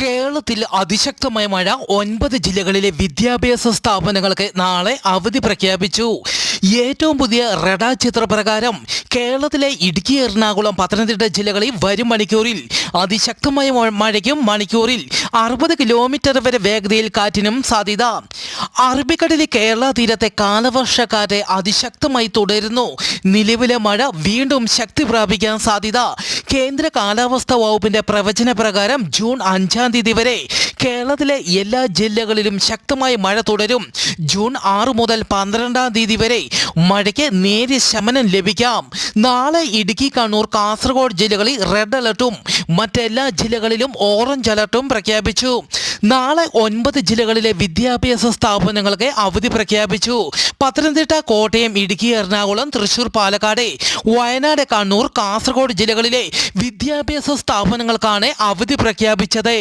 കേരളത്തിൽ അതിശക്തമായ മഴ ഒൻപത് ജില്ലകളിലെ വിദ്യാഭ്യാസ സ്ഥാപനങ്ങൾക്ക് നാളെ അവധി പ്രഖ്യാപിച്ചു. ഏറ്റവും പുതിയ റഡാ ചിത്രപ്രകാരം കേരളത്തിലെ ഇടുക്കി എറണാകുളം പത്തനംതിട്ട ജില്ലകളിൽ വരും മണിക്കൂറിൽ. അതിശക്തമായ മഴയ്ക്കും മണിക്കൂറിൽ അറുപത് കിലോമീറ്റർ വരെ വേഗതയിൽ കാറ്റിനും സാധ്യത. അറബിക്കടലിൽ കേരള തീരത്തെ കാലവർഷക്കാറ്റ് അതിശക്തമായി തുടരുന്നു. നിലവിലെ മഴ വീണ്ടും ശക്തി പ്രാപിക്കാൻ സാധ്യത. കേന്ദ്ര കാലാവസ്ഥാ വകുപ്പിന്റെ പ്രവചന പ്രകാരം ജൂൺ അഞ്ചാം തീയതി വരെ കേരളത്തിലെ എല്ലാ ജില്ലകളിലും ശക്തമായ മഴ തുടരും. ജൂൺ ആറ് മുതൽ പന്ത്രണ്ടാം തീയതി വരെ മഴയ്ക്ക് നേരിയ ശമനം ലഭിക്കാം. നാളെ ഇടുക്കി കണ്ണൂർ കാസർഗോഡ് ജില്ലകളിൽ റെഡ് അലർട്ടും മറ്റെല്ലാ ജില്ലകളിലും ഓറഞ്ച് അലർട്ടും പ്രഖ്യാപിച്ചു. നാളെ ഒൻപത് ജില്ലകളിലെ വിദ്യാഭ്യാസ സ്ഥാപനങ്ങൾക്ക് അവധി പ്രഖ്യാപിച്ചു. പത്തനംതിട്ട കോട്ടയം ഇടുക്കി എറണാകുളം തൃശൂർ പാലക്കാട് വയനാട് കണ്ണൂർ കാസർഗോഡ് ജില്ലകളിലെ വിദ്യാഭ്യാസ സ്ഥാപനങ്ങൾക്കാണ് അവധി പ്രഖ്യാപിച്ചത്.